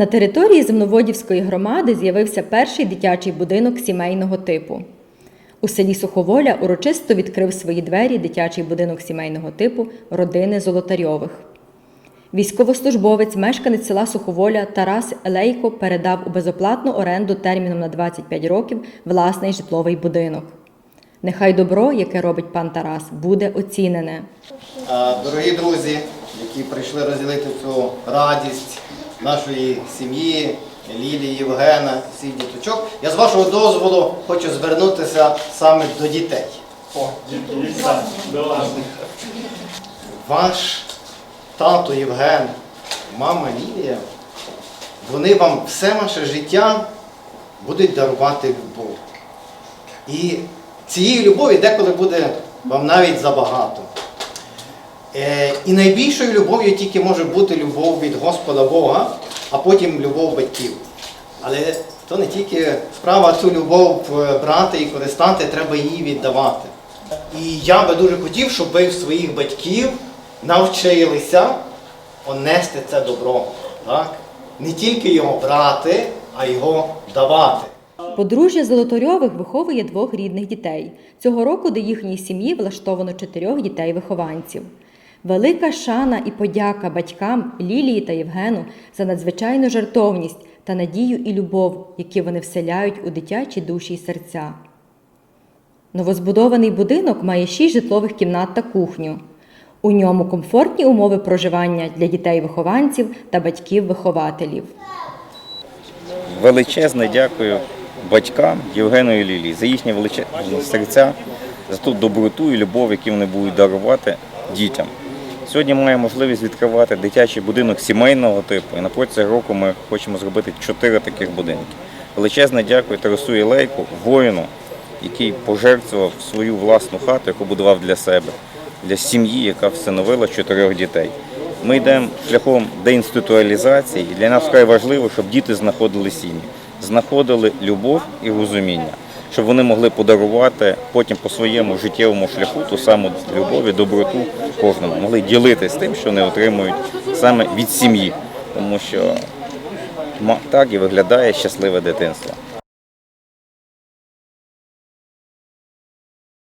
На території Земноводівської громади з'явився перший дитячий будинок сімейного типу. У селі Суховоля урочисто відкрив свої двері дитячий будинок сімейного типу родини Золотарьових. Військовослужбовець, мешканець села Суховоля Тарас Елейко передав у безоплатну оренду терміном на 25 років власний житловий будинок. Нехай добро, яке робить пан Тарас, буде оцінене. Дорогі друзі, які прийшли розділити цю радість нашої сім'ї, Лілії, Євгена, всіх діточок, я з вашого дозволу хочу звернутися саме до дітей. О. Ваш тато Євген, мама Лілія, вони вам все ваше життя будуть дарувати любов. І цієї любові деколи буде вам навіть забагато. Е, і найбільшою любов'ю тільки може бути любов від Господа Бога, а потім любов батьків. Але то не тільки справа цю любов е, брати і користати, треба її віддавати. І я би дуже хотів, щоб ви своїх батьків навчилися онести це добро. Так? Не тільки його брати, а його давати. Подружжя Золотарьових виховує двох рідних дітей. Цього року до їхньої сім'ї влаштовано чотирьох дітей-вихованців. Велика шана і подяка батькам Лілії та Євгену за надзвичайну жартовність та надію і любов, які вони вселяють у дитячі душі й серця. Новозбудований будинок має шість житлових кімнат та кухню. У ньому комфортні умови проживання для дітей-вихованців та батьків-вихователів. Величезне дякую батькам Євгену і Лілії за їхні величезні серця, за ту доброту і любов, які вони будуть дарувати дітям. Сьогодні маємо можливість відкривати дитячий будинок сімейного типу, і на протязі року ми хочемо зробити чотири таких будинки. Величезне дякую Тарасу Ілейку, воїну, який пожертвував свою власну хату, яку будував для себе, для сім'ї, яка встановила чотирьох дітей. Ми йдемо шляхом деінституалізації, і для нас вкрай важливо, щоб діти знаходили сім'ї, знаходили любов і розуміння, щоб вони могли подарувати потім по своєму життєвому шляху ту саму любов і доброту кожному, могли ділитися тим, що вони отримують саме від сім'ї, тому що так і виглядає щасливе дитинство.